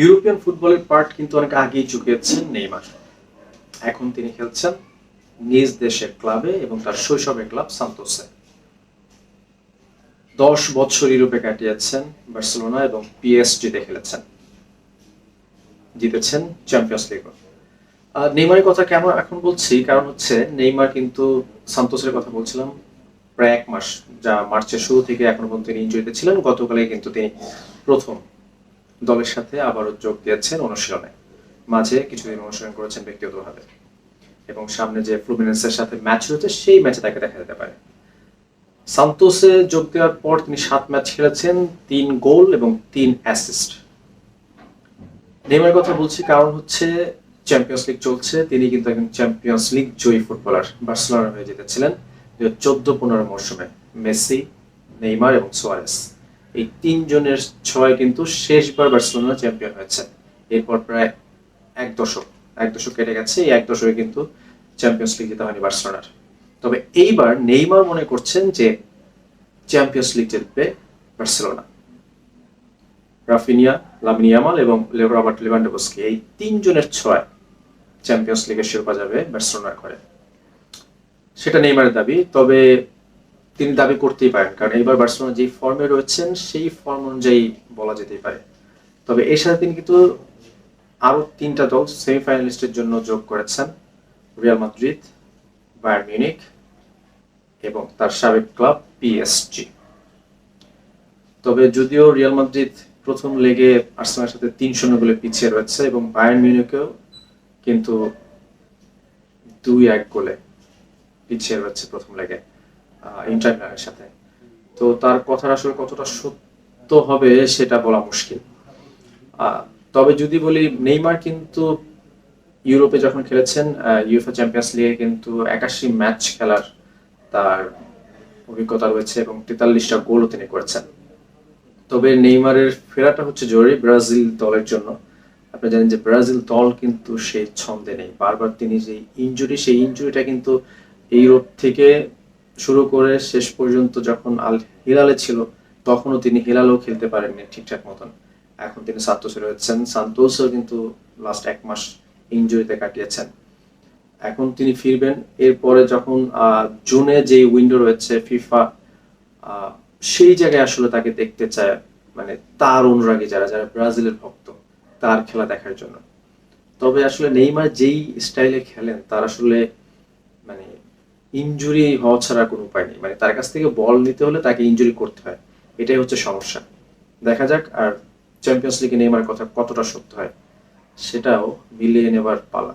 European ফুটবলের part কিন্তু অনেক আগেই চুকিয়েছেন নেইমার। এখন তিনি খেলছেন নিজ দেশের ক্লাবে এবং তার শৈশবের ক্লাব সান্তোসে। দশ বছর ইউরোপে কাটিয়েছেন বার্সেলোনা এবং পিএসজিতে খেলেছেন। জিতেছেন চ্যাম্পিয়ন্স লিগ আর নেইমারের কথা কেন এখন বলছি? কারণ হচ্ছে নেইমার কিন্তু সান্তোসের কথা বলছিলাম প্রায় এক মাস, যা মার্চের শুরু থেকে এখনও পর্যন্ত তিনি ইঞ্জুরিতে ছিলেন। গতকালে কিন্তু তিনি প্রথম। দলের সাথে আবারও যোগ দিয়েছেন অনুশীলনে। মাঝে কিছুদিন অনুশীলন করেছেন ব্যক্তিগতভাবে। এবং সামনে যে ফ্লুমিনেন্সের সাথে ম্যাচ রয়েছে, সেই ম্যাচে তাকে দেখা যেতে পারে। সান্তোসে যোগ দেওয়ার পর তিনি সাত ম্যাচ খেলেছেন, তিন গোল এবং তিন অ্যাসিস্ট নেইমার কথা বলছি, কারণ হচ্ছে চ্যাম্পিয়ন্স লিগ চলছে, তিনি কিন্তু একজন চ্যাম্পিয়ন্স লিগ জয়ী ফুটবলার। বার্সেলোনার হয়ে জিতেছিলেন চোদ্দ পনেরো মরশুমে, মেসি, নেইমার এবং সোয়ারেস। এই তিনজনের ছয় কিন্তু শেষবার বার্সেলোনা চ্যাম্পিয়ন হয়েছে। এরপর প্রায় এক দশক এক দশক কেটে গেছে, এই এক দশকে কিন্তু চ্যাম্পিয়ন্স লিগ জেতা হয়নি বার্সেলোনার। তবে এইবার নেইমার মনে করছেন যে চ্যাম্পিয়ন্স লিগ জিতবে বার্সেলোনা। রাফিনিয়া লামিনিয়ামাল এবং রবার্ট লেভান্ডোভস্কি, এই তিনজনের ছয় চ্যাম্পিয়ন্স লিগের শিরোপা যাবে বার্সেলোনার ঘরে। সেটা নেইমারের দাবি, তবে তিনি দাবি করতেই পারেন। কারণ এইবার বার্সেলোনা যেই ফর্মে রয়েছেন, সেই ফর্ম অনুযায়ী বলা যেতেই পারে। তবে এর সাথে তিনি কিন্তু আরও তিনটা দল সেমিফাইনালিস্টের জন্য যোগ করেছেন। রিয়াল মাদ্রিদ, বায়ার মিউনিক এবং তার সাবেক ক্লাব পিএসজি। তবে যদিও রিয়াল মাদ্রিদ প্রথম লেগে আর্সেনালের সাথে তিন শূন্য গোলে পিছিয়ে রয়েছে এবং বায়ার মিউনিকেও কিন্তু দুই এক গোলে পিছিয়ে রয়েছে প্রথম লেগে। ইন্টার মিলানের সাথে। তো তার কথা আসলে কতটা সত্য হবে সেটা বলা মুশকিল। তবে যদি বলি, নেইমার কিন্তু ইউরোপে যখন খেলেছেন ইউএফএ চ্যাম্পিয়ন্স লিগে কিন্তু একাশি ম্যাচ খেলার তার অভিজ্ঞতা রয়েছে এবং তেতাল্লিশটা গোলও তিনি করেছেন। তবে নেইমারের ফেরাটা হচ্ছে জরুরি ব্রাজিল দলের জন্য। আপনি জানেন যে ব্রাজিল দল কিন্তু সেই ছন্দে নেই। বারবার তিনি যে ইনজুরি সেই ইনজুরিটা কিন্তু ইউরোপ থেকে শুরু করে শেষ পর্যন্ত যখন আল হিলালে ছিল, তখনও তিনি হিলালেও খেলতে পারেননি ঠিকঠাক মতন। এখন তিনি সান্তোসে রয়েছেন। সান্তোসও কিন্তু লাস্ট এক মাস ইনজুরিতে কাটিয়েছেন। এখন তিনি ফিরবেন। এরপরে যখন জুনে যে উইন্ডো রয়েছে ফিফা সেই জায়গায় আসলে তাকে দেখতে চায় মানে তার অনুরাগী যারা যারা ব্রাজিলের ভক্ত, তার খেলা দেখার জন্য। তবে আসলে নেইমার যেই স্টাইলে খেলেন, তার আসলে মানে ইনজুরি হওয়া ছাড়া কোনো উপায় নেই। মানে তার কাছ থেকে বল নিতে হলে তাকে ইঞ্জুরি করতে হয়। এটাই হচ্ছে সমস্যা। দেখা যাক আর চ্যাম্পিয়ন্স লিগে নেইমার কথা কতটা সত্য হয়, সেটাও মিলিয়ে নেবার পালা।